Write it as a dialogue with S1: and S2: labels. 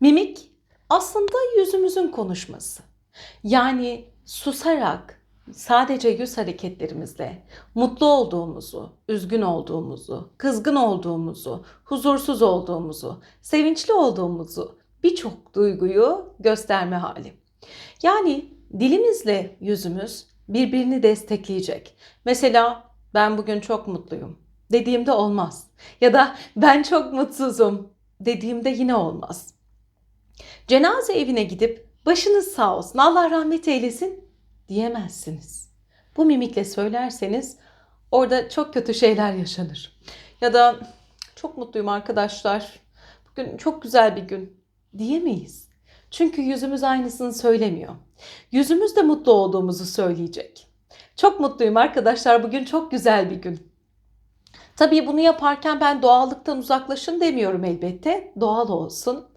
S1: Mimik aslında yüzümüzün konuşması. Yani susarak sadece yüz hareketlerimizle mutlu olduğumuzu, üzgün olduğumuzu, kızgın olduğumuzu, huzursuz olduğumuzu, sevinçli olduğumuzu birçok duyguyu gösterme hali. Yani dilimizle yüzümüz birbirini destekleyecek. Mesela ben bugün çok mutluyum dediğimde olmaz. Ya da ben çok mutsuzum dediğimde yine olmaz. Cenaze evine gidip başınız sağ olsun Allah rahmet eylesin diyemezsiniz. Bu mimikle söylerseniz orada çok kötü şeyler yaşanır. Ya da çok mutluyum arkadaşlar. Bugün çok güzel bir gün diyemeyiz. Çünkü yüzümüz aynısını söylemiyor. Yüzümüz de mutlu olduğumuzu söyleyecek. Çok mutluyum arkadaşlar. Bugün çok güzel bir gün. Tabii bunu yaparken ben doğallıktan uzaklaşın demiyorum elbette. Doğal olsun.